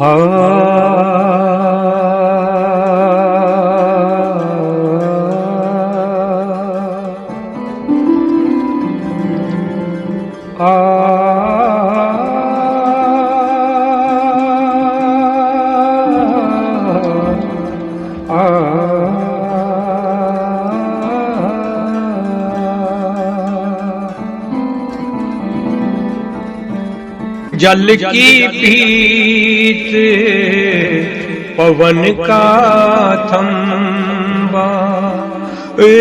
Ah. जल की पीत पवन का थम्बा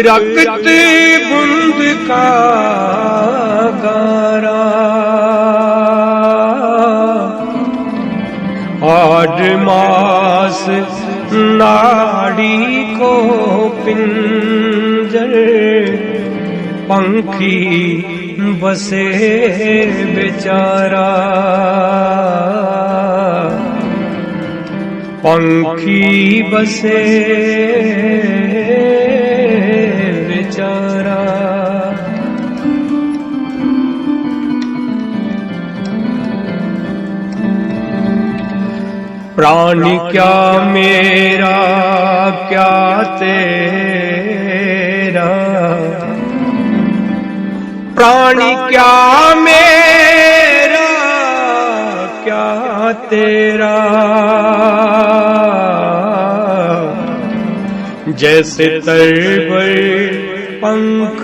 रक्त बूंद का गारा। आड मास नाड़ी को पिंजर पंखी बसे बेचारा। पंखी बसे बेचारा। प्राणी क्या मेरा क्या तेरा? प्राणी क्या मेरा क्या तेरा? जैसे तरबर पंख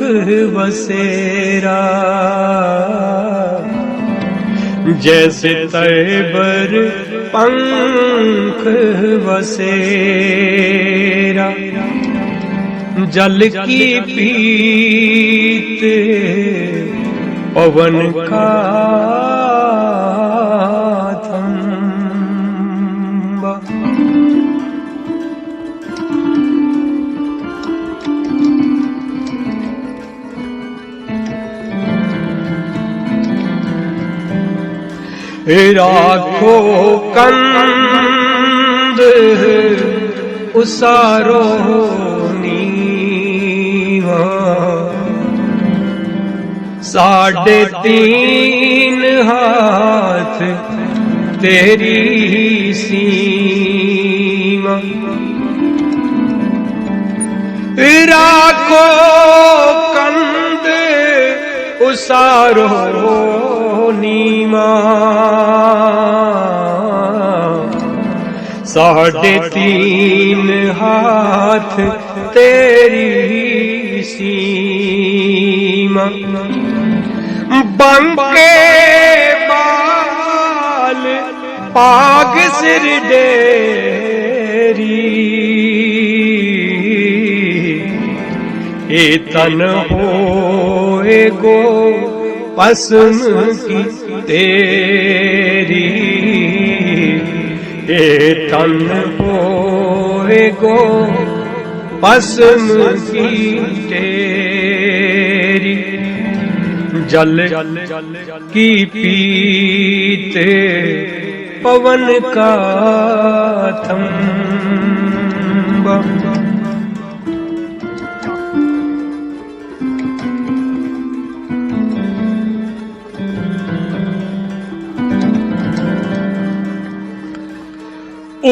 बसेरा। जैसे तरबर पंख बसेरा। जल की पीत पवन का राखो कंद उसारो साढ़े तीन हाथ तेरी सीमा। राखो कंद उसारो नीमा। साढ़े तीन हाथ तेरी सीमा। ਬੰਕੇ ਬਾਲ ਪਾਗ ਸਿਰ ਡੇਰੀ। ਏ ਤਨ ਹੋਏ ਗੋ ਪਸਮ ਕੀ ਤੇਰੀ। ਏ ਤਨ ਹੋਏ ਗੋ ਪਸਮ ਕੀ ਤੇਰੀ। जल की पीते पवन का थम्बा।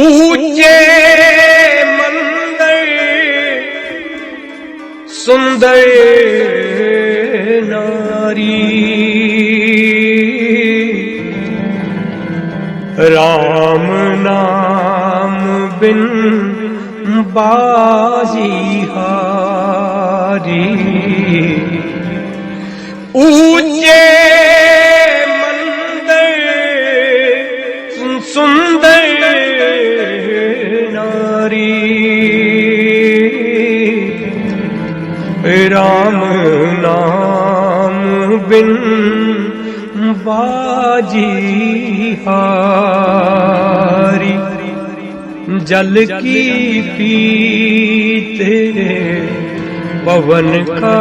ऊँचे मंदिर सुंदर नारी। राम नाम बिन बाजी हारी। ऊँचे मंदिर सुंदर नारी। राम नाम बिन बाजी हारी जल की पीते पवन का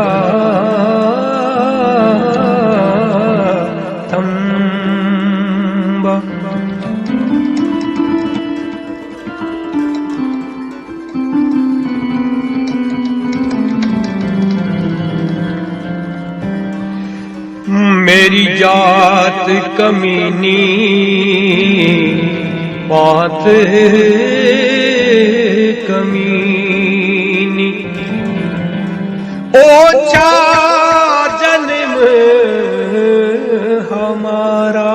मेरी जात कमीनी पात कमीनी। ओछा जन्म हमारा।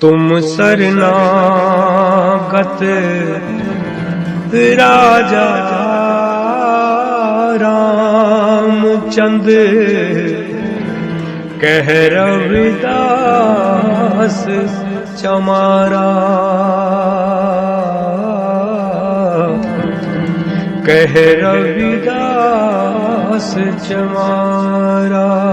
तुम शरणागत राजा ਚੰਦ ਕਹਿ ਰਵਿਦਾਸ ਚਮਾਰਾ ਕਹਿ ਰਵਿਦਾਸ ਚਮਾਰਾ